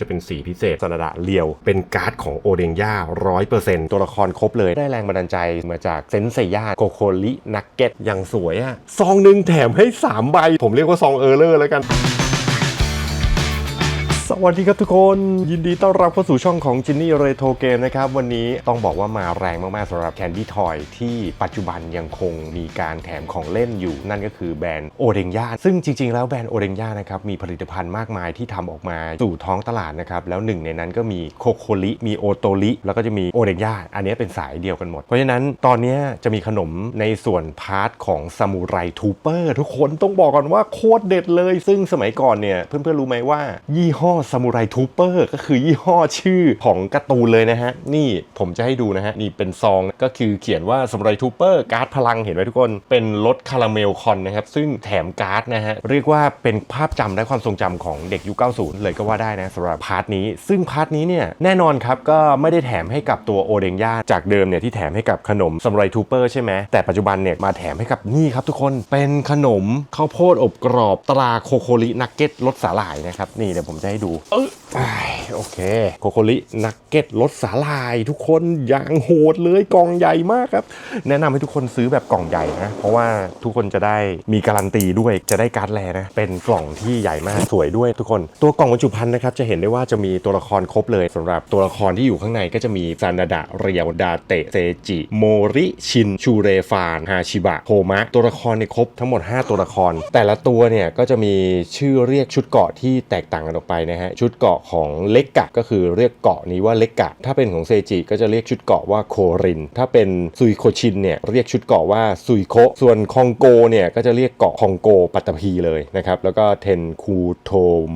จะเป็นสีพิเศษสนดะเลียว เป็นการ์ดของโอเดงย่าร้อยเปอร์เซ็นต์ตัวละครครบเลย ได้แรงบันดาลใจมาจากเซนเซย่าโกโคลินักเก็ตอย่างสวยอะซองหนึ่งแถมให้ 3 ใบ ผมเรียกว่าซองเออร์เลอร์แล้วกัน สวัสดีครับทุกคนยินดีต้อนรับเข้าสู่ช่องของจินนี่เรโทรเกมนะครับ วันนี้ต้องบอกว่ามาแรงมากๆสำหรับแคนดี้ทอยที่ปัจจุบันยังคงมีการแถมของเล่นอยู่นั่นก็คือแบรนด์โอเดงย่าซึ่งจริง ๆ แล้วแบรนด์โอเดงย่านะครับ มีผลิตภัณฑ์มากมายที่ทำออกมาสู่ท้องตลาดนะครับ แล้วหนึ่งในนั้นก็มีโคโคลิมีโอโตริแล้วก็จะมีโอเดงย่าอันนี้เป็นสายเดียวกันหมด เพราะฉะนั้นตอนนี้จะมีขนมในส่วนพาร์ทของซามูไรทูเปอร์ทุกคนต้องบอกก่อนว่าโคตรเด็ดเลย ซึ่งสมัยก่อนเนี่ยเพื่อนๆรู้ไหมว่ายี่ห้อซามูไรทูเปอร์ก็คือยี่ห้อชื่อของการ์ตูนเลยนะฮะ นี่ผมจะให้ดูนะฮะ นี่เป็นซองก็คือเขียนว่าซามูไรทูเปอร์การ์ดพลังเห็นไหมทุกคน เป็นรถคาราเมลคอนนะครับ ซึ่งแถมการ์ดนะฮะ เรียกว่าเป็นภาพจำและความทรงจำของเด็กยุค 90 เลยก็ว่าได้นะสำหรับพาร์ทนี้ ซึ่งพาร์ทนี้เนี่ยแน่นอนครับก็ไม่ได้แถมให้กับตัวโอเดงย่าจากเดิมเนี่ยที่แถมให้กับขนมซามูไรทูเปอร์ใช่ไหมแต่ปัจจุบันเนี่ยมาแถมให้กับนี่ครับทุกคนเป็นขนมข้าวโพดอบกรอบตราโคโคลินักเก็ตรสสาหร่ายนะครับนี่เดี๋ยวผมจะให้ดูเออ โอเค โคโคลินักเก็ตรสสาหร่ายทุกคนอย่างโหดเลยกล่องใหญ่มากครับ แนะนำให้ทุกคนซื้อแบบกล่องใหญ่นะ เพราะว่าทุกคนจะได้มีการันตีด้วยจะได้การ์ดแลนะ เป็นกล่องที่ใหญ่มากสวยด้วยทุกคน ตัวกล่องบรรจุภัณฑ์นะครับ จะเห็นได้ว่าจะมีตัวละครครบเลยสำหรับตัวละครที่อยู่ข้างในก็จะมีซานดาดะเรียวดาเตะเซจิโมริชินชูเรฟานฮาชิบะโฮมะตัวละครเนี่ยครบทั้งหมด 5 ตัวละคร แต่ละตัวเนี่ยก็จะมีชื่อเรียกชุดเกาะที่แตกต่างกันออกไปนะฮะชุดเกาะของเล็กกะก็คือเรียกเกาะนี้ว่าเล็กกะ ถ้าเป็นของเซจิก็จะเรียกชุดเกาะว่าโคริน ถ้าเป็นซุยโคชินเนี่ยเรียกชุดเกาะว่าซุยโค ส่วนคองโกเนี่ยก็จะเรียกเกาะคองโกปัตตภีเลยนะครับ แล้วก็เทนคูโท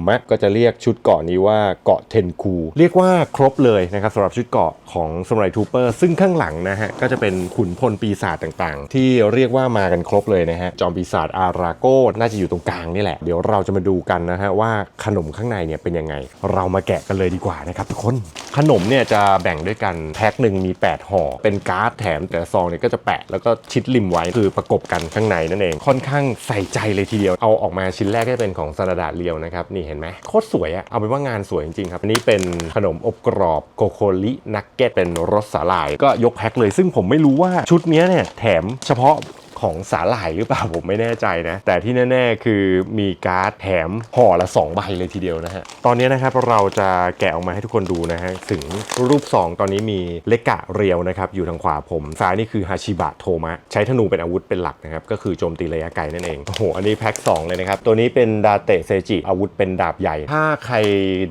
มะก็จะเรียกชุดเกาะนี้ว่าเกาะเทนคู เรียกว่าครบเลยนะครับสำหรับชุดเกาะของสมุไรทูเปอร์ ซึ่งข้างหลังนะฮะก็จะเป็นขุนพลปีศาจต่างๆ ที่เรียกว่ามากันครบเลยนะฮะจอมปีศาจอาราโกน่าจะอยู่ตรงกลางนี่แหละ เดี๋ยวเราจะมาดูกันนะฮะว่าขนมข้างในเนี่ยเป็นยังไงเรามาแกะกันเลยดีกว่านะครับทุกคนขนมเนี่ยจะแบ่งด้วยกันแพ็คหนึ่งมี 8ห่อเป็นการ์ดแถมแต่ซองเนี่ยก็จะแปะแล้วก็ชิดริมไว้คือประกบกันข้างในนั่นเองค่อนข้างใส่ใจเลยทีเดียวเอาออกมาชิ้นแรกก็จะเป็นของซาลาดาเรียวนะครับนี่เห็นไหมโคตรสวยอะเอาเป็นว่างานสวยจริงๆครับอันนี้เป็นขนมอบกรอบโกโคลินักเก็ตเป็นรสสาหร่าย ก็ยกแพ็คเลย ซึ่งผมไม่รู้ว่าชุดเนี้ยเนี่ยแถมเฉพาะ ของสาหร่ายหรือเปล่าผมไม่แน่ใจนะ แต่ที่แน่ๆคือมีการ์ดแถมห่อละ 2 ใบเลยทีเดียวนะฮะ ตอนนี้นะครับเราจะแกะออกมาให้ทุกคนดูนะฮะ ถึงรูป 2 ตอนนี้มีเลกะเรียวนะครับ อยู่ทางขวาผมซ้ายนี่คือฮาชิบะโทมะ ใช้ธนูเป็นอาวุธเป็นหลักนะครับ ก็คือโจมตีระยะไกลนั่นเอง โอ้โห อันนี้แพ็ค 2 เลยนะครับ ตัวนี้เป็นดาเตะเซจิอาวุธเป็นดาบใหญ่ ถ้าใคร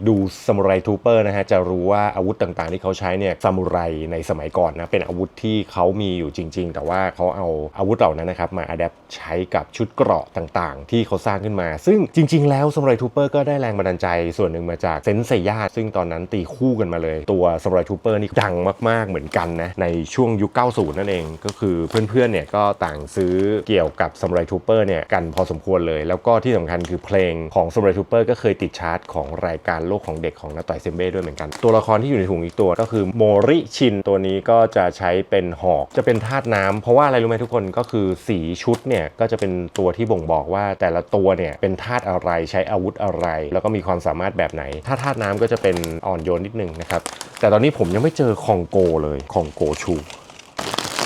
ดูซามูไรทูเปอร์นะฮะจะรู้ว่าอาวุธต่างๆ ที่เขาใช้เนี่ยซามูไรในสมัยก่อนนะเป็นอาวุธที่เขามีอยู่จริง ๆ แต่ว่าเขาเอาอาวุธเหล่านั้นนะครับมาอัดแอปใช้กับชุดเกราะต่างๆ ที่เขาสร้างขึ้นมา ซึ่งจริง ๆ แล้วซามูไรทูเปอร์ก็ได้แรงบันดาลใจส่วนหนึ่งมาจากเซนเซย่าซึ่งตอนนั้นตีคู่กันมาเลย ตัวซามูไรทูเปอร์นี่ดังมากๆเหมือนกันนะในช่วงยุค 90 นั่นเอง ก็คือเพื่อนๆเนี่ยก็ต่างซื้อเกี่ยวกับซามูไรทูเปอร์เนี่ยกันพอสมควรเลย แล้วก็ที่สำคัญคือเพลงของซามูไรทูเปอร์ก็เคยติดชาร์ตของรายการโลกของเด็กของนาต่อยเซมเบ้ด้วยเหมือนกัน ตัวละครที่อยู่ในถุงอีกตัวก็คือโมริชินตัวนี้ก็จะใช้เป็นหอกจะเป็นธาตุน้ำเพราะว่าอะไรรู้ไหมทุกคนก็คือสีชุดเนี่ยก็จะเป็นตัวที่บ่งบอกว่าแต่ละตัวเนี่ยเป็นธาตุอะไรใช้อาวุธอะไร แล้วก็มีความสามารถแบบไหน ถ้าธาตุน้ำก็จะเป็นอ่อนโยนนิดนึงนะครับแต่ตอนนี้ผมยังไม่เจอคองโกเลยคองโกชู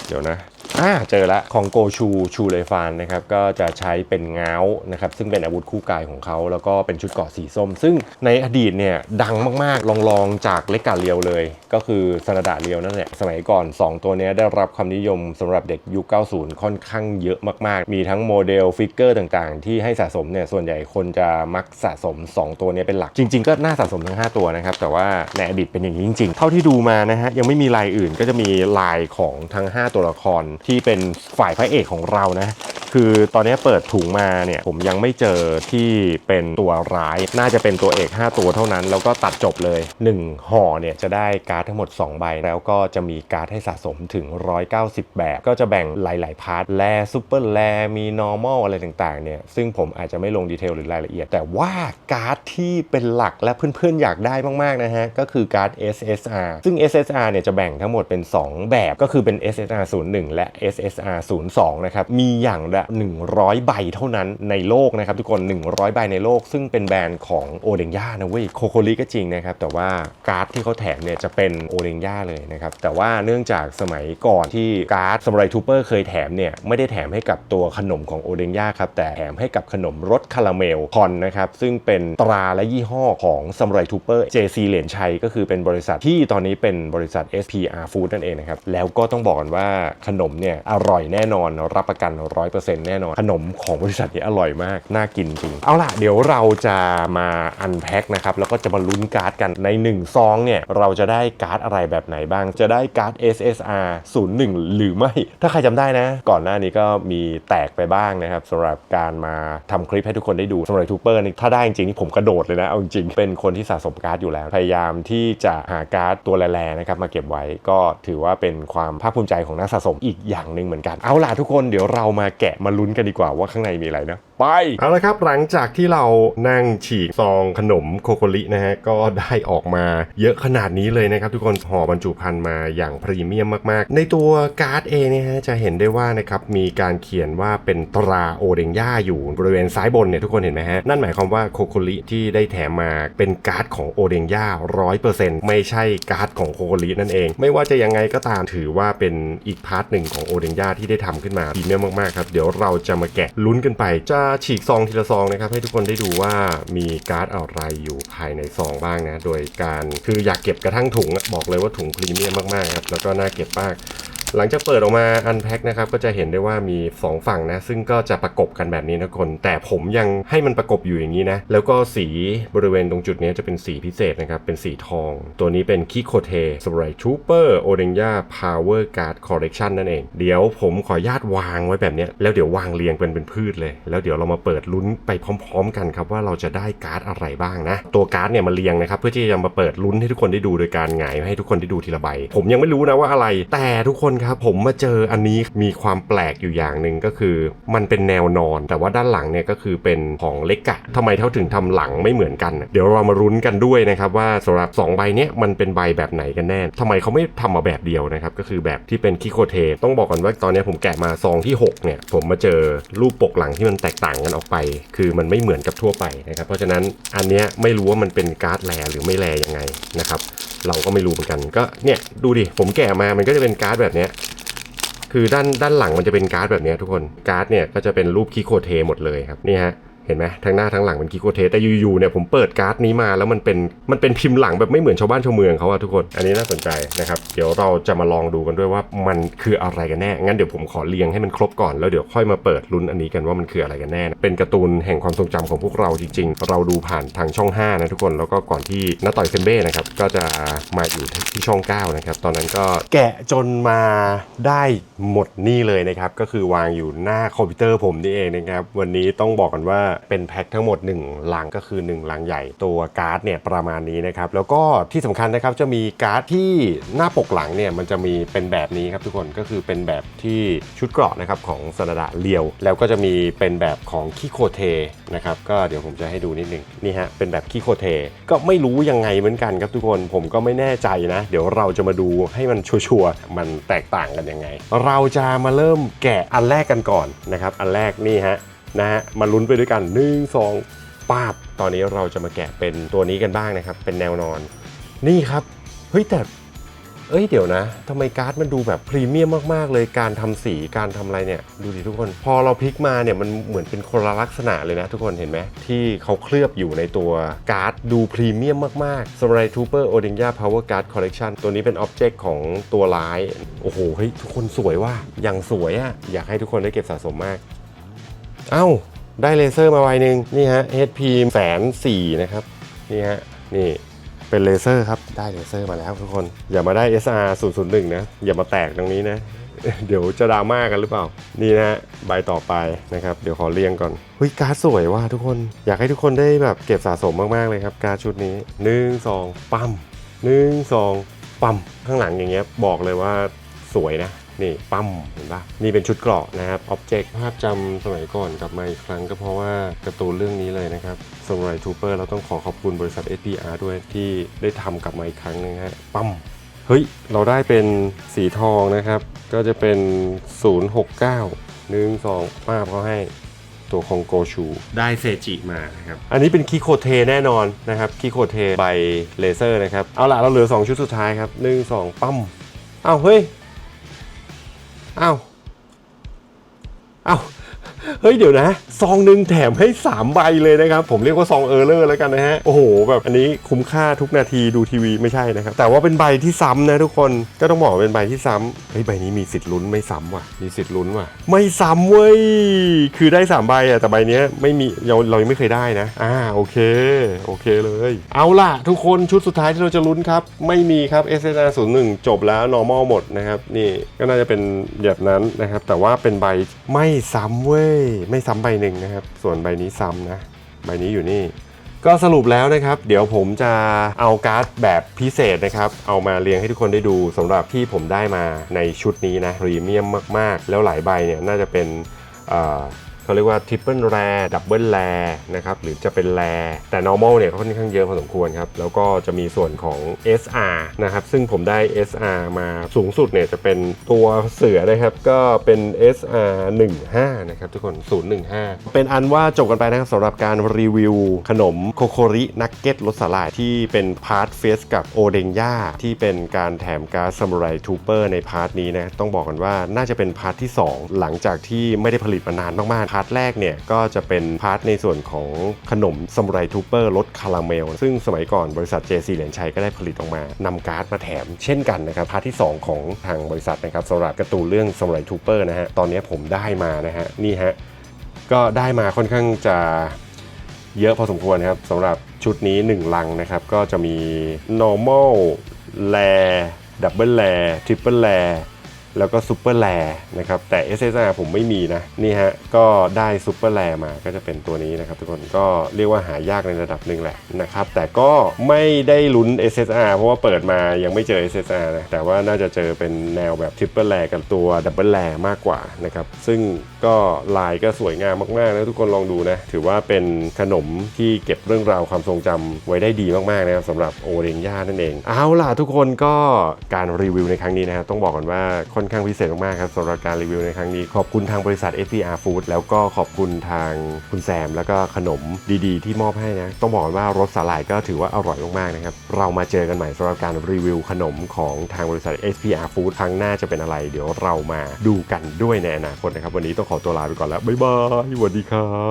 เดี๋ยวนะ อ่าเจอละของโกชูชูเลฟานนะครับก็จะใช้เป็นง้าวนะครับซึ่งเป็นอาวุธคู่กายของเขา แล้วก็เป็นชุดเกราะสีส้ม ซึ่งในอดีตเนี่ยดังมากๆลองๆจากเล็กกาเรียวเลย ก็คือสนาดาเรียวนั่นแหละสมัยก่อน 2 ตัวนี้ได้รับความนิยมสำหรับเด็กยุค 90 ค่อนข้างเยอะมากๆ มีทั้งโมเดลฟิกเกอร์ต่างๆ ที่ให้สะสมเนี่ยส่วนใหญ่คนจะมักสะสม 2 ตัวนี้เป็นหลักจริง ๆ ก็น่าสะสมทั้ง 5 ตัวนะครับแต่ว่าในอดีตเป็นอย่างนี้จริงๆเท่าที่ดูมานะฮะยังไม่มีลายอื่นก็จะมีลายของทั้ง 5 ตัวละครที่เป็นฝ่ายพระเอกของเรานะ คือตอนนี้เปิดถุงมาเนี่ยผมยังไม่เจอที่เป็นตัวร้าย น่าจะเป็นตัวเอก 5 ตัวเท่านั้น แล้วก็ตัดจบเลย 1 ห่อเนี่ยจะได้การ์ดทั้งหมด 2 ใบ แล้วก็จะมีการ์ดให้สะสมถึง 190 แบบ ก็จะแบ่งหลาย ๆ พาร์ท แลซูเปอร์แลมี normal อะไรต่าง ๆ เนี่ย ซึ่งผมอาจจะไม่ลงดีเทลหรือรายละเอียด แต่ว่าการ์ดที่เป็นหลักและเพื่อน ๆ อยากได้มาก ๆ นะฮะ ก็คือการ์ด SSR ซึ่ง SSR เนี่ยจะแบ่งทั้งหมดเป็น 2 แบบ ก็คือเป็น SSR 01 และ SSR 02 นะครับ มีอย่างละ100 ใบเท่านั้นในโลกนะครับทุกคน 100 ใบในโลก ซึ่งเป็นแบรนด์ของโอเดงย่านะเว้ยโคโคลิก็จริงนะครับ แต่ว่าการ์ดที่เขาแถมเนี่ยจะเป็นโอเดงย่าเลยนะครับ แต่ว่าเนื่องจากสมัยก่อนที่การ์ดสมไรทูเปอร์เคยแถมเนี่ยไม่ได้แถมให้กับตัวขนมของโอเดงย่าครับแต่แถมให้กับขนมรสคาราเมลคอนนะครับซึ่งเป็นตราและยี่ห้อของสมไรทูเปอร์ JC เหรียญชัยก็คือเป็นบริษัทที่ตอนนี้เป็นบริษัท SPR Food นั่นเองนะครับแล้วก็ต้องบอกกันว่าขนมเนี่ยอร่อยแน่นอนรับประกัน 100%แน่นอน ขนมของบริษัทนี้อร่อยมาก น่ากินจริง เอาล่ะ เดี๋ยวเราจะมาอันแพ็คนะครับ แล้วก็จะมาลุ้นการ์ดกันใน 1 ซองเนี่ย เราจะได้การ์ดอะไรแบบไหนบ้าง จะได้การ์ด SSR 01 หรือไม่ ถ้าใครจำได้นะ ก่อนหน้านี้ก็มีแตกไปบ้างนะครับสำหรับการมาทำคลิปให้ทุกคนได้ดูสำหรับทูเปอร์นี่ถ้าได้จริงๆนี่ผมกระโดดเลยนะเอาจริงเป็นคนที่สะสมการ์ดอยู่แล้ว พยายามที่จะหาการ์ดตัวแร่ๆนะครับมาเก็บไว้ก็ถือว่าเป็นความภาคภูมิใจของนักสะสมอีกอย่างหนึ่งเหมือนกันเอาล่ะทุกคนเดี๋ยวเรามาแกะมาลุ้นกันดีกว่าว่าข้างในมีอะไรนะ ไป เอาละครับหลังจากที่เรานั่งฉีกซองขนมโคโคลินะฮะก็ได้ออกมาเยอะขนาดนี้เลยนะครับ ทุกคนห่อบรรจุภัณฑ์มาอย่างพรีเมียมมากๆ ในตัวการ์ดเองเนี่ยฮะจะเห็นได้ว่านะครับมีการเขียนว่าเป็นตราโอเดงย่าอยู่บริเวณซ้ายบนเนี่ยทุกคนเห็นไหมฮะนั่นหมายความว่าโคโคลิที่ได้แถมมาเป็นการ์ดของโอเดงย่าร้อยเปอร์เซ็นต์ไม่ใช่การ์ดของโคโคลินั่นเอง ไม่ว่าจะยังไงก็ตามถือว่าเป็นอีกพาร์ทหนึ่งของโอเดงย่าที่ได้ทำขึ้นมาพรีเมียมมากๆครับเดี๋ยวเราจะมาแกะลุ้นกันไป จะฉีกซองทีละซองนะครับ ให้ทุกคนได้ดูว่ามีการ์ดอะไรอยู่ภายในซองบ้างนะ โดยการคืออยากเก็บกระทั่งถุง บอกเลยว่าถุงพรีเมียมมากๆครับ แล้วก็น่าเก็บมาก หลังจากเปิดออกมาอันแพ็คนะครับก็จะเห็นได้ว่ามี 2 ฝั่งนะ ซึ่งก็จะประกบกันแบบนี้นะคน แต่ผมยังให้มันประกบอยู่อย่างนี้นะ แล้วก็สีบริเวณตรงจุดนี้จะเป็นสีพิเศษนะครับ เป็นสีทอง ตัวนี้เป็นคิโคเทสไ r รทูเปอร์โอเดนยาพาวเวอร์การ์ดคอร์เรคชันนั่นเอง เดี๋ยวผมขออนุญาตวางไว้แบบนี้แล้วเดี๋ยววางเรียงเป็นเป็นพืชเลย แล้วเดี๋ยวเรามาเปิดลุ้นไปพร้อม ๆ กันครับว่าเราจะได้การ์ดอะไรบ้างนะ ตัวการ์ดเนี่ยมาเรียงนะครับเพื่อที่จะมาเปิดลุ้นให้ทุกคนได้ดูโดยการหงายให้ทุกคนได้ดูทีละใบผมยังไม่รู้นะว่าอะไร แต่ทุกคนครับผมมาเจออันนี้มีความแปลกอยู่อย่างหนึ่งก็คือ มันเป็นแนวนอน แต่ว่าด้านหลังเนี่ยก็คือเป็นของเล็กอะทำไมเท่าถึงทำหลังไม่เหมือนกัน เดี๋ยวเรามารุ้นกันด้วยนะครับว่าสำหรับ 2 ใบเนี้ยมันเป็นใบแบบไหนกันแน่ทำไมเขาไม่ทำมาแบบเดียวนะครับก็คือแบบที่เป็นคิโคเทต้องบอกก่อนว่าตอนนี้ผมแกะมาซองที่6เนี่ยผมมาเจอรูปปกหลังที่มันแตกต่างกันออกไป คือมันไม่เหมือนกับทั่วไปนะครับเพราะฉะนั้นอันเนี้ยไม่รู้ว่ามันเป็นการ์ดแรหรือไม่แรยังไงนะครับ เราก็ไม่รู้เหมือนกันก็เนี่ยดูดิผมแกะมามันก็จะเป็นการ์ดแบบเนี้ยคือด้านด้านหลังมันจะเป็นการ์ดแบบนี้ทุกคนการ์ดเนี่ยก็จะเป็นรูปคีโคเทหมดเลยครับนี่ฮะ เห็นไหมทั้งหน้าทั้งหลังเป็นคิโคเทสแต่อยู่ๆเนี่ยผมเปิดการ์ดนี้มาแล้วมันเป็นมันเป็นพิมพ์หลังแบบไม่เหมือนชาวบ้านชาวเมืองเขาอะทุกคนอันนี้น่าสนใจนะครับเดี๋ยวเราจะมาลองดูกันด้วยว่ามันคืออะไรกันแน่งั้นเดี๋ยวผมขอเรียงให้มันครบก่อนแล้วเดี๋ยวค่อยมาเปิดลุ้นอันนี้กันว่ามันคืออะไรกันแน่นะเป็นการ์ตูนแห่งความทรงจำของพวกเราจริง ๆ เราดูผ่านทางช่อง 5 นะทุกคนแล้วก็ก่อนที่น้าต่อยเซมเบ้นะครับก็จะมาอยู่ที่ช่อง 9 นะครับตอนนั้นก็แกะจนมาได้หมดนี่เลยนะครับก็คือวางอยู่หน้าคอมพิวเตอร์ผมนี่เองนะครับวันนี้ต้องบอกกันว่าเป็นแพ็คทั้งหมด1ลังก็คือ 1 ลังใหญ่ ตัวการ์ดเนี่ยประมาณนี้นะครับ แล้วก็ที่สำคัญนะครับจะมีการ์ดที่หน้าปกหลังเนี่ยมันจะมีเป็นแบบนี้ครับทุกคนก็คือเป็นแบบที่ชุดเกราะนะครับของสนาดะเลียว แล้วก็จะมีเป็นแบบของคิโคเทนะครับก็เดี๋ยวผมจะให้ดูนิดนึงนี่ฮะเป็นแบบคิโคเทก็ไม่รู้ยังไงเหมือนกันครับทุกคนผมก็ไม่แน่ใจนะ เดี๋ยวเราจะมาดูให้มันชัวร์มันแตกต่างกันยังไง เราจะมาเริ่มแกะอันแรกกันก่อนนะครับอันแรกนี่ฮะ นะฮะมาลุ้นไปด้วยกัน 1 2ปาบ ตอนนี้เราจะมาแกะเป็นตัวนี้กันบ้างนะครับ เป็นแนวนอน นี่ครับ เฮ้ยแต่ เอ้ยเดี๋ยวนะทำไมการ์ดมันดูแบบพรีเมียมมาก ๆ เลยการทำสีการทำอะไรเนี่ย ดูดิทุกคน พอเราพลิกมาเนี่ยมันเหมือนเป็นคนละลักษณะเลยนะทุกคนเห็นไหมที่เขาเคลือบอยู่ในตัวการ์ดดูพรีเมียมมากๆ s a m u r a i Trooper o d i n g a Power Card Collection ตัวนี้เป็นอ็อบเจกต์ของตัวร้าย โอ้โหเฮ้ยทุกคนสวยว่าอย่างสวยอะอยากให้ทุกคนได้เก็บสะสมมาก เอ้า ได้เลเซอร์มาไวหนึ่งนี่ฮะ HP แสนสี่นะครับ นี่ฮะ นี่เป็นเลเซอร์ครับ ได้เลเซอร์มาแล้วทุกคน อย่ามาได้ SR 001นะ อย่ามาแตกตรงนี้นะ เดี๋ยวจะดราม่ากันหรือเปล่า นี่นะฮะใบต่อไปนะครับ เดี๋ยวขอเรียงก่อนเฮ้ยการ์ดสวยว่ะทุกคน อยากให้ทุกคนได้แบบเก็บสะสมมากๆเลยครับ การ์ดชุดนี้ 1 2 ปั๊ม1 2 ปั๊มข้างหลังอย่างเงี้ยบอกเลยว่าสวยนะ นี่ปั๊มเห็นปะนี่เป็นชุดเกราะนะครับอ็อบเจกต์ภาพจำสมัยก่อนกลับมาอีกครั้งก็เพราะว่าการ์ตูนเรื่องนี้เลยนะครับสมัยทูเปอร์เราต้องขอขอบคุณบริษัท SPR ด้วยที่ได้ทำกลับมาอีกครั้งหนึงฮะปั๊มเฮ้ย เราได้เป็นสีทองนะครับ ก็จะเป็น 069 1 2ป้าบเขาให้ตัวของโกชู ได้เซจิมานะครับ อันนี้เป็นคีโคเทแน่นอนนะครับคีโคเทใบเลเซอร์นะครับ เอาล่ะเราเหลือ 2 ชุดสุดท้ายครับ 1 2 ปั้มอ้าวเฮ้ย อ้าว อ้าว เฮ้ยเดี๋ยวนะ ซองหนึ่งแถมให้ 3 ใบเลยนะครับ ผมเรียกว่าซองเออร์เลอร์แล้วกันนะฮะ โอ้โห แบบอันนี้คุ้มค่าทุกนาทีดูทีวีไม่ใช่นะครับ แต่ว่าเป็นใบที่ซ้ำนะทุกคนก็ต้องบอกเป็นใบที่ซ้ำเฮ้ยใบนี้มีสิทธิ์ลุ้นไม่ซ้ำว่ะมีสิทธิ์ลุ้นว่ะ ไม่ซ้ำเว้ยคือได้3ใบอะแต่ใบนี้ไม่มีเราเรายังไม่เคยได้นะ อ่าโอเคโอเคเลย เอาล่ะ ทุกคนชุดสุดท้ายที่เราจะลุ้นครับไม่มีครับ s s r 0 1จบแล้ว normal หมดนะครับนี่ก็น่าจะเป็นแบบนั้นนะครับแต่ว่าเป็นใบไม่ซ้ำเว้ยไม่ซ้ำใบหนึ่งนะครับ ส่วนใบนี้ซ้ำนะ ใบนี้อยู่นี่ ก็สรุปแล้วนะครับ เดี๋ยวผมจะเอาการ์ดแบบพิเศษนะครับ เอามาเรียงให้ทุกคนได้ดูสำหรับที่ผมได้มาในชุดนี้นะพรีเมียมมาก ๆ แล้วหลายใบเนี่ยน่าจะเป็น เขาเรียกว่าทริปเปิลแรดับเบิลแรนะครับหรือจะเป็นแรแต่ normal เนี่ยค่อนข้างเยอะพอสมควรครับ แล้วก็จะมีส่วนของ SR นะครับ ซึ่งผมได้ SR มาสูงสุดเนี่ยจะเป็นตัวเสือนะครับ ก็เป็น SR 15นะครับทุกคน 015 เป็นอันว่าจบกันไปนะครับสำหรับการรีวิวขนมโคโครินักเก็ตรสสลายที่เป็นพาร์ทเฟสกับโอเดงย่าที่เป็นการแถมการ์ดซามูไรทูเปอร์ในพาร์ทนี้นะต้องบอกกันว่าน่าจะเป็นพาร์ทที่ 2 หลังจากที่ไม่ได้ผลิตมานานมากๆพาร์ทแรกเนี่ยก็จะเป็นพาร์ทในส่วนของขนมซามูไรทูเปอร์รสคาราเมล ซึ่งสมัยก่อนบริษัท JC เหรียญชัยก็ได้ผลิตออกมานำการ์ดมาแถม เช่นกันนะครับ พาร์ทที่ 2 ของทางบริษัทนะครับสำหรับการ์ตูนเรื่องซามูไรทูเปอร์นะฮะตอนนี้ผมได้มานะฮะนี่ฮะก็ได้มาค่อนข้างจะเยอะพอสมควรนะครับสำหรับชุดนี้ 1 ลังนะครับ ก็จะมี normal แ a ดับเบิลแ a ทริปเปิลแ a แล้วก็ซูเปอร์แ a นะครับแต่ SSR ผมไม่มีนะนี่ฮะก็ได้ซูเปอร์แ a มาก็จะเป็นตัวนี้นะครับทุกคนก็เรียกว่าหายากในระดับหนึ่งแหละนะครับแต่ก็ไม่ได้ลุ้น SSR เพราะว่าเปิดมายังไม่เจอ SSR นะแต่ว่าน่าจะเจอเป็นแนวแบบทริปเปิลแ a กับตัวดับเบิลแ a มากกว่านะครับซึ่งก็ลายก็สวยงามมากๆนะทุกคนลองดูนะถือว่าเป็นขนมที่เก็บเรื่องราวความทรงจำไว้ได้ดีมากๆนะครับสำหรับโอเรงย่านั่นเองเอาล่ะทุกคนก็การรีวิวในครั้งนี้นะครับต้องบอกกันว่าค่อนข้างพิเศษมากๆครับสำหรับการรีวิวในครั้งนี้ ขอบคุณทางบริษัท FPR Food แล้วก็ขอบคุณทางคุณแซม แล้วก็ขนมดีๆ ที่มอบให้นะ ต้องบอกว่ารสสาหร่ายก็ถือว่าอร่อยมากๆนะครับ เรามาเจอกันใหม่สำหรับการรีวิวขนมของทางบริษัท FPR Food ครั้งหน้าจะเป็นอะไร เดี๋ยวเรามาดูกันด้วยในอนาคตนะครับ วันนี้ต้องขอตัวลาไปก่อนแล้ว บ๊ายบายสวัสดีครับ